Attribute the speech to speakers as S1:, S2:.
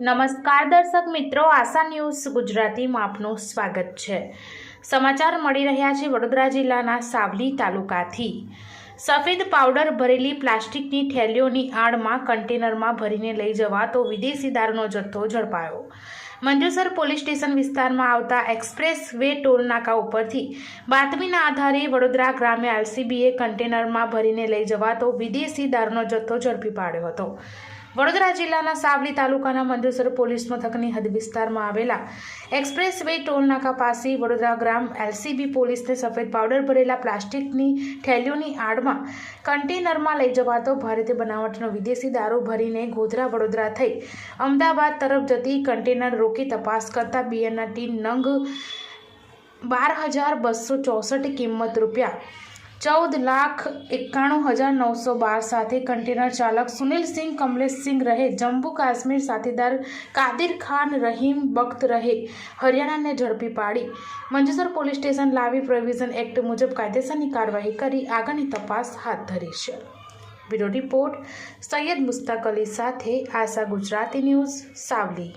S1: નમસ્કાર દર્શક મિત્રો, આશા ન્યૂઝ ગુજરાતીમાં આપનું સ્વાગત છે. સમાચાર મળી રહ્યા છે વડોદરા જિલ્લાના સાવલી તાલુકાથી. સફેદ પાવડર ભરેલી પ્લાસ્ટિકની થેલીઓની આડમાં કન્ટેનરમાં ભરીને લઈ જવાતો વિદેશી દારૂનો જથ્થો ઝડપાયો. મંજુસર પોલીસ સ્ટેશન વિસ્તારમાં આવતા એક્સપ્રેસ વે ટોલ નાકા ઉપરથી બાતમીના આધારે વડોદરા ગ્રામ્ય આરસીબીએ કન્ટેનરમાં ભરીને લઈ જવાતો વિદેશી દારૂનો જથ્થો ઝડપી પાડ્યો હતો. વડોદરા જિલ્લાના સાવલી તાલુકાના મંદેસર પોલીસ મથકની હદ વિસ્તારમાં આવેલા એક્સપ્રેસ વે ટોલનાકા પાસે વડોદરા ગ્રામ એલસીબી પોલીસને સફેદ પાવડર ભરેલા પ્લાસ્ટિકની થેલીઓની આડમાં કન્ટેનરમાં લઈ જવાતો ભારતીય બનાવટનો વિદેશી દારૂ ભરીને ગોધરા વડોદરા થઈ અમદાવાદ તરફ જતી કન્ટેનર રોકી તપાસ કરતા બિયરના ટીન નંગ બાર હજાર બસો ચોસઠ કિંમત રૂપિયા ચૌદ લાખ એકાણું હજાર નવસો બાર સાથે કન્ટેનર ચાલક સુનિલસિંહ કમલેશસિંહ રહે. જમ્મુ કાશ્મીર સાથીદાર કાદિર ખાન, રહીમ બખ્ત રહે. હરિયાણાને ઝડપી પાડી. મંજુસર પોલીસ સ્ટેશન લાવી પ્રોવિઝન એક્ટ મુજબ કાયદેસરની કાર્યવાહી કરી. આગળની તપાસ હાથ ધરી છે. બ્યુરો રિપોર્ટ, સૈયદ મુસ્તાક અલી સાથે આશા ગુજરાતી ન્યૂઝ, સાવલી.